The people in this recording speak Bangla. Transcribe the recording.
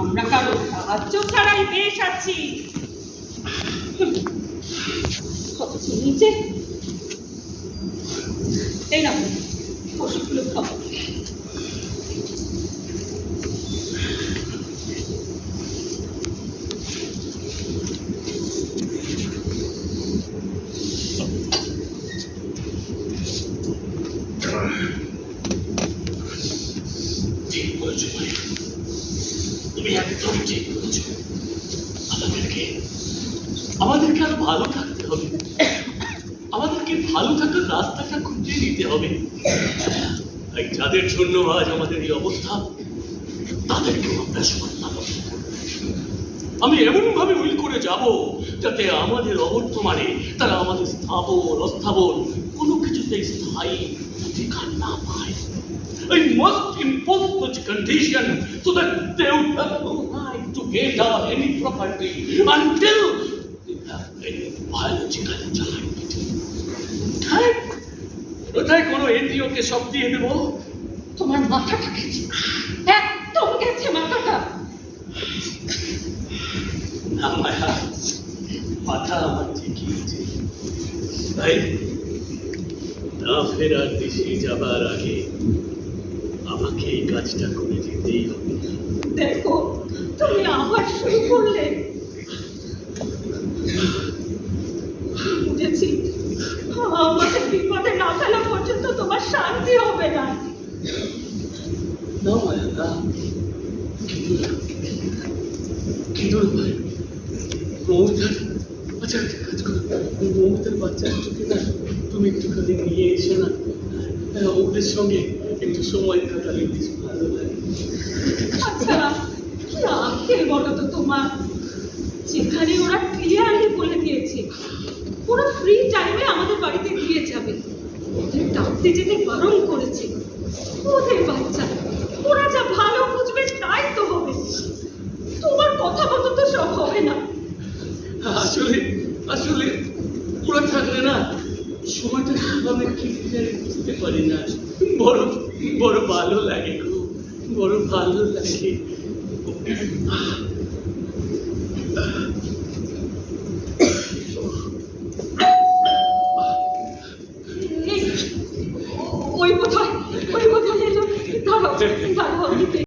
আমরা কারও সাহায্য ছাড়াই বেশ আছি। নিচে এই না ওষুধগুলো খাব বলেছ ভাই। তুমি একদম ঠিক বলেছ। আমাদেরকে আমাদেরকে আরও ভালো থাকতে হবে। আমাদেরকে ভালো থাকার রাস্তাটা খুঁজে নিতে হবে। যাদের জন্য আজ আমাদের এই অবস্থা, তাদেরকেও আমরা সম্মান আমি এমন ভাবে উইল করে যাব যাতে আমাদের অবর্তমানে তারা আমাদের স্থাবর, অস্থাবর কোনো কিছুতে স্থায়ী অধিকার না পায়। I must impose such condition so that they would have no right to get on any property until they have any biological child. কোথায় কোথায় কোনো এনজিওকে সব দিয়ে দেবো তোমার মাথাটা গেছে একদম গেছে মাথাটা না মায়া মাথা আমার ঠিকই আছে তাই না ফেরার দেশে যাবার আগে কাজটা করে যেতেই হবে। দেখো তুমি আবার শুরু করলে। বুঝেছি। আমাকে বিপদে না ফেলা পর্যন্ত তোমার শান্তি হবে না। মমতার আচ্ছা একটা কাজ করো। মমতার বাচ্চার চোখে না তুমি একটুখানি নিয়ে এসো না। ওদের সঙ্গে একটু সময় কাটালে বেশ ভালো লাগে। আচ্ছা বলো তো তোমার? যেখানে ওরা ক্লিয়ারলি বলে দিয়েছে ওরা ফ্রি টাইমে আমাদের বাড়িতে দিয়ে যাবে। ওদের ডাকতে যেতে বারণ করেছে। ওদের বাচ্চা ওরা যা ভালো বুঝবে তাই তো হবে। তোমার কথা মতো তো সব হবে না। আসলে আসলে ওরা থাকলে না সময়টা কীভাবে কেটে যায় বুঝতে পারি না। বড় বড় ভালো লাগে বড় ভালো লাগে। ওই কোথায়? ওই কোথায় দাঁড়াও দাঁড়াও।